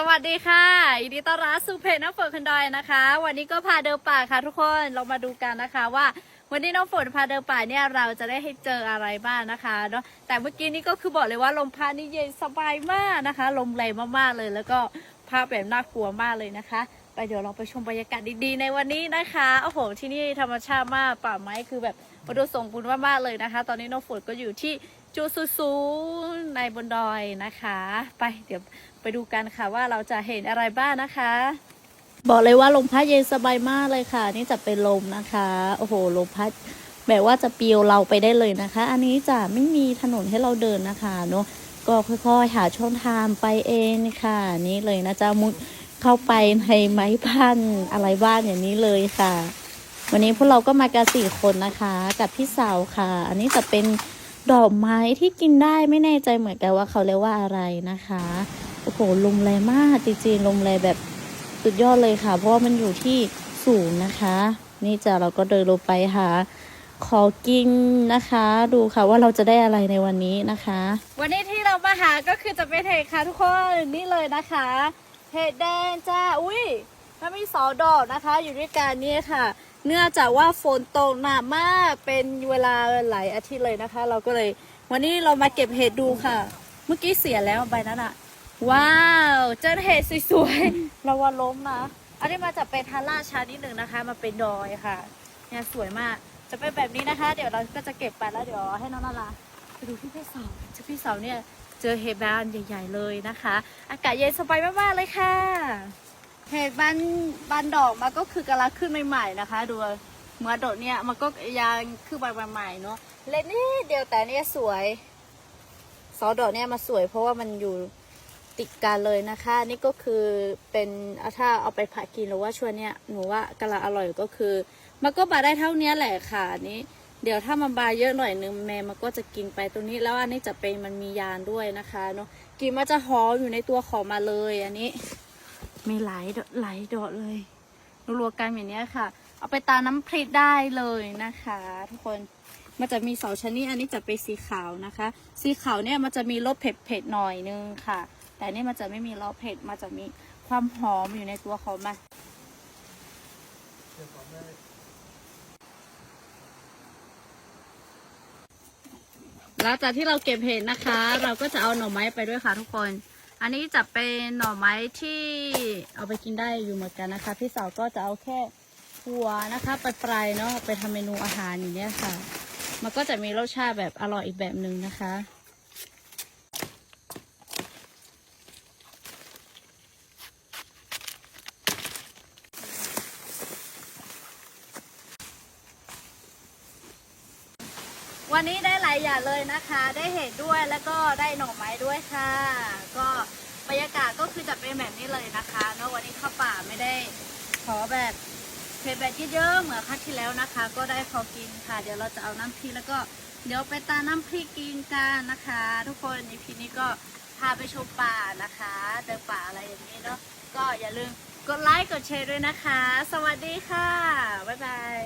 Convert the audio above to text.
สวัสดีค่ะยินดีต้อนรับสู่เพจน้ำฝนคันดอยนะคะ วันนี้ก็พาเดินป่าค่ะทุกคนเรามาดูกันนะคะว่า วันนี้น้ำฝนพาเดินป่าเนี่ยเราจะได้ให้เจออะไรบ้างนะคะเนาะแต่เมื่อกี้นี้ก็คือบอกเลยว่าลมพัดนี่เย็นสบายมากนะคะ ลมแรงมากๆเลย แล้วก็ภาพแบบน่ากลัวมากเลยนะคะไปเดี๋ยวเราไปชมบรรยากาศดีๆในวันนี้นะคะโอ้โหที่นี่ธรรมชาติมากป่าไม้คือแบบมาดูส่งบุญมากๆเลยนะคะ ตอนนี้น้องฝนก็อยู่ที่ จูซูซูในบนดอยนะคะ ไปเดี๋ยวไปดูกันค่ะว่าเราจะเห็นอะไรบ้างนะคะ บอกเลยว่าลมพัดเย็นสบายมากเลยค่ะ นี่จะเป็นลมนะคะ โอ้โหลมพัดแบบว่าจะปลิวเราไปได้เลยนะคะ อันนี้จะไม่มีถนนให้เราเดินนะคะเนาะก็ค่อยๆ หาช่องทางไปเองค่ะ นี่เลยนะจ๊ะมุดเข้าไปในไม้พันอะไรบ้านอย่างนี้เลยค่ะ วันนี้พวกเราก็มากันสี่คนนะคะ กับพี่สาวค่ะ อันนี้จะเป็น ดอกไม้ที่กินได้ไม่แน่ใจเหมือนกันว่าเขาเรียกว่าอะไรนะคะ โอ้โหลมแรงมากจริงๆลมแรงแบบสุดยอดเลยค่ะ เพราะว่ามันอยู่ที่สูงนะคะ นี่จะเราก็เดินลงไปหาขอกินนะคะ ดูค่ะว่าเราจะได้อะไรในวันนี้นะคะ วันนี้ที่เรามาหาก็คือจะเป็นเห็ดค่ะทุกคนนี่เลยนะคะ เห็ดแดงจ้าอุ้ยมันมีสองดอกนะคะ อยู่ด้วยกันนี่ค่ะ เนื่องจากว่าฝนตกหนักมากเป็นเวลาหลายอาทิตย์เลยนะคะ เราก็เลย วันนี้เรามาเก็บเห็ดดูค่ะ เมื่อกี้เสียแล้วใบนั้นอะว้าวเจอเห็ดสวยๆเราว่าล้มนะอันนี้มาจากเป็นทาร่าชานิดหนึ่งนะคะ มาเป็นดอยค่ะเนี่ยสวยมากจะเป็นแบบนี้นะคะ เดี๋ยวเราก็จะเก็บไปแล้วเดี๋ยวให้น้องนาราไปดูที่พี่เสาที่พี่เสาเนี่ยเจอเห็ดบานใหญ่ ๆ เลยนะคะ อากาศเย็นสบายมากๆเลยค่ะ เห็ดบานบานดอกมันก็คือกำลังขึ้นใหม่ๆนะคะ ดูเมื่อดอกเนี่ยมันก็ยังคือใบใหม่ๆเนาะเล็กนิดเดียวแต่เนี่ยสวยสอดอกเนี่ยมาสวยเพราะว่ามันอยู่ติดกันเลยนะคะ นี่ก็คือเป็นถ้าเอาไปผัดกินหรือว่าชวนเนี่ยหนูว่ากำลังอร่อยก็คือ มันก็บาได้เท่านี้แหละค่ะนนี้เดี๋ยวถ้ามันบาเยอะหน่อยนึงแม่มันก็จะกินไปตรงนี้แล้วอันนี้จะเป็นมันมียานด้วยนะคะเนาะกินมันจะหอมอยู่ในตัวของมาเลยอันนี้ มีหลายดอกหลายดอกเลยรัวๆกันอย่างนี้ค่ะ เอาไปตาน้ำพริกได้เลยนะคะ ทุกคนมันจะมีสองชนิดอันนี้จะเป็นสีขาวนะคะ สีขาวเนี่ยมันจะมีรสเผ็ดๆหน่อยนึงค่ะ แต่นี่มันจะไม่มีรสเผ็ดมันจะมีความหอมอยู่ในตัวเของมันหลังจากที่เราเก็บเห็ดนะคะ เราก็จะเอาหน่อไม้ไปด้วยค่ะทุกคน อันนี้จะเป็นหน่อไม้ที่เอาไปกินได้อยู่เหมือนกันนะคะ พี่สาวก็จะเอาแค่หัวนะคะไปปลายๆเนาะไปทำเมนูอาหารอย่างเนี้ยค่ะ มันก็จะมีรสชาติแบบอร่อยอีกแบบหนึ่งนะคะ วันนี้ได้หลายอย่างเลยนะคะ ได้เห็ดด้วยแล้วก็ได้หน่อไม้ด้วยค่ะ ก็บรรยากาศก็คือจะเป็นแบบนี้เลยนะคะเนอะวันนี้เข้าป่าไม่ได้ขอแบบเผ็ดแบบเยอะๆเหมือนครั้งที่แล้วนะคะ ก็ได้พอกินค่ะ เดี๋ยวเราจะเอาน้ำพริกแล้วก็เดี๋ยวไปตาน้ำพริกกินกันนะคะ ทุกคนในพีนี้ก็พาไปชมป่านะคะเดินป่าอะไรอย่างนี้เนาะก็อย่าลืมกดไลค์กดแชร์ด้วยนะคะ สวัสดีค่ะ บ๊ายบาย